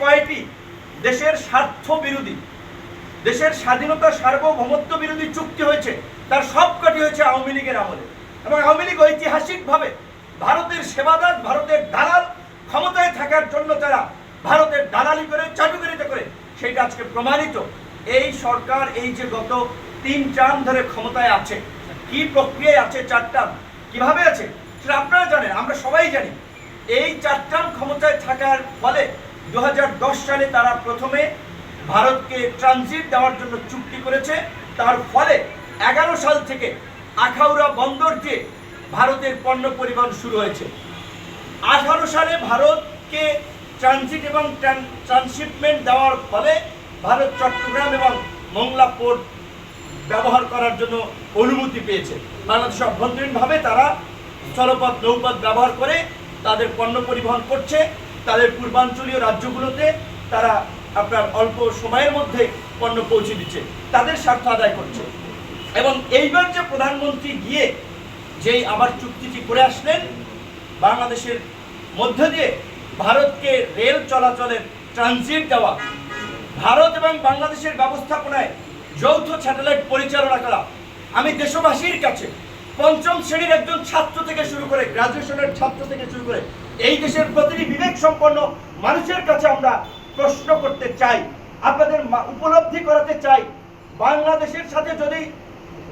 কয়টি? দেশের স্বার্থ বিরোধী। দেশের স্বাধীনতা সার্বভৌমত্ব বিরোধী চুক্তি হয়েছে। তার সবকটি হয়েছে আওয়ামী লীগের আমলে। এবং আওয়ামী লীগ ঐতিহাসিকভাবে ভারতের সেবাদার, ভারতের দালাল ক্ষমতায় থাকার জন্য তারা ভারতের দালালি করে, চাটুকারিতা করে সেটা আজকে প্রমাণিত। এই সরকার, এই যে গত তিন টার্ম ধরে ক্ষমতায় আছে, কি প্রক্রিয়ায় আছে চার টার্ম কীভাবে আছে, সেটা আপনারা জানেন, আমরা সবাই জানি। এই চার ক্ষমতায় থাকার ফলে দু হাজার দশ সালে তারা প্রথমে ভারতকে ট্রানজিট দেওয়ার জন্য চুক্তি করেছে। তার ফলে এগারো সাল থেকে আখাউড়া বন্দর দিয়ে ভারতের পণ্য পরিবহন শুরু হয়েছে। আঠারো সালে ভারতকে ট্রানজিট এবং ট্রান্সশিপমেন্ট দেওয়ার ফলে ভারত চট্টগ্রাম এবং মংলা পোর্ট ব্যবহার করার জন্য অনুমতি পেয়েছে। বাংলাদেশ অভ্যন্তরীণভাবে তারা স্থলপথ, নৌপথ ব্যবহার করে তাদের পণ্য পরিবহন করছে। তাদের পূর্বাঞ্চলীয় রাজ্যগুলোতে তারা আপনার অল্প সময়ের মধ্যে পণ্য পৌঁছে দিচ্ছে, তাদের স্বার্থ আদায় করছে। এবং এইবার যে প্রধানমন্ত্রী গিয়ে যেই আবার চুক্তিটি করে আসলেন, বাংলাদেশের মধ্য দিয়ে ভারতকে রেল চলাচলের ট্রানজিট দেওয়া, ভারত এবং বাংলাদেশের ব্যবস্থাপনায় যৌথ স্যাটেলাইট পরিচালনা করা, আমি দেশবাসীর কাছে পঞ্চম শ্রেণির একজন ছাত্র থেকে শুরু করে গ্রাজুয়েশনের ছাত্র থেকে শুরু করে এই দেশের প্রতিটি বিবেক সম্পন্ন মানুষের কাছে আমরা প্রশ্ন করতে চাই, আপনাদের উপলব্ধি করাতে চাই, বাংলাদেশের সাথে যদি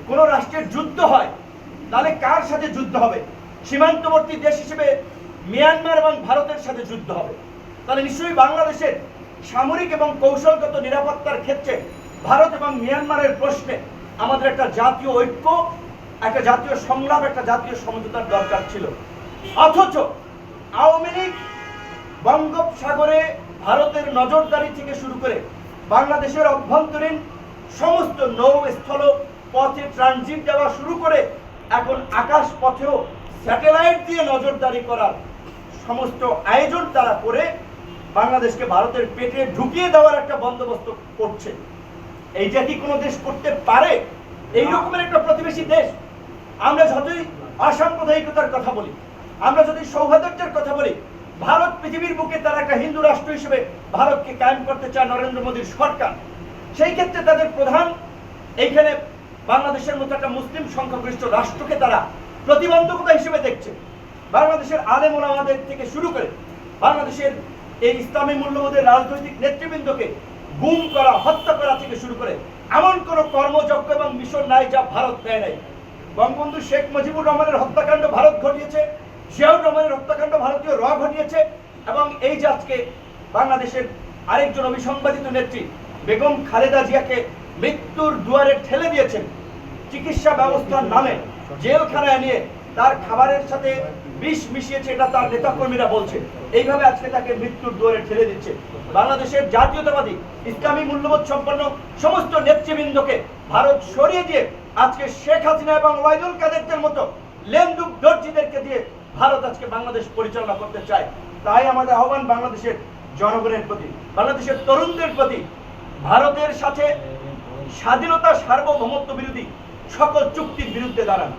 কোনো রাষ্ট্রের যুদ্ধ হয়, তাহলে কার সাথে যুদ্ধ হবে? সীমান্তবর্তী দেশ হিসেবে মিয়ানমার এবং ভারতের সাথে যুদ্ধ হবে। তাহলে নিশ্চয়ই বাংলাদেশের সামরিক এবং কৌশলগত নিরাপত্তার ক্ষেত্রে ভারত এবং মিয়ানমারের প্রশ্নে আমাদের একটা জাতীয় ঐক্য, একটা জাতীয় সংগ্রাম একটা জাতীয় সমঝোতার দরকার ছিল। অথচ আওয়ামী লীগ বঙ্গোপসাগরে ভারতের নজরদারি থেকে শুরু করে বাংলাদেশের অভ্যন্তরীণ সমস্ত নৌ স্থল পথে ট্রানজিট দেওয়া শুরু করে এখন আকাশ পথেও স্যাটেলাইট দিয়ে নজরদারি করার সমস্ত আয়োজন তারা করে বাংলাদেশকে ভারতের পেটে ঢুকিয়ে দেওয়ার একটা বন্দোবস্ত করছে। এইটা কি কোনো দেশ করতে পারে? এই রকমের একটা প্রতিবেশী দেশ। আমরা যতই অসাম্প্রদায়িকতার কথা বলি আমরা যদি সৌহার্দ্যের কথা বলি, ভারত পৃথিবীর বুকে তারা একটা হিন্দু রাষ্ট্র হিসেবে ভারতকে কায়েম করতে চায় নরেন্দ্র মোদীর সরকার। সেই ক্ষেত্রে তাদের প্রধান এইখানে বাংলাদেশের মতো একটা মুসলিম সংখ্যাগরিষ্ঠ রাষ্ট্রকে তারা প্রতিবন্ধকতা হিসেবে দেখছে। বাংলাদেশের আলেম ওলামাদের থেকে শুরু করে বাংলাদেশের এই ইসলামী মূল্যবোধের রাজনৈতিক নেতৃবৃন্দকে গুম করা, হত্যা করা থেকে শুরু করে এমন কোন কর্মযজ্ঞ এবং মিশন নাই যা ভারত দেয় নাই। বঙ্গবন্ধু শেখ মুজিবুর রহমানের হত্যাকাণ্ড ভারত ঘটিয়েছে জিয়াউর রহমানের হত্যাকাণ্ড ভারতীয় র ঘটিয়েছে এবং এই আজকে বাংলাদেশের আরেকজন অবিসংবাদিত নেত্রী বেগম খালেদা জিয়াকে মৃত্যুর দুয়ারে ঠেলে দিয়েছেন চিকিৎসা ব্যবস্থার নামে জেলখানায় নিয়ে তার খাবারের সাথে বিষ মিশিয়েছে এটা তার নেতাকর্মীরা বলছে। এইভাবে আজকে তাকে মৃত্যুর দুয়ারে ঠেলে দিচ্ছে। বাংলাদেশের জাতীয়তাবাদী, ইসলামী মূল্যবোধ সম্পন্ন সমস্ত নেতৃবৃন্দকে ভারত সরিয়ে দিয়ে আজকে শেখ হাসিনা এবং ওয়াইদুল কাদেরদের মতো লেন্দুক দর্জিদেরকে দিয়ে ভারত আজকে বাংলাদেশ পরিচালনা করতে চায়, তাই আমাদের আহ্বান বাংলাদেশের জনগণের প্রতি, বাংলাদেশের তরুণদের প্রতি, ভারতের সাথে স্বাধীনতা সার্বভৌমত্ব বিরোধী সকল চুক্তির বিরুদ্ধে দাঁড়ান।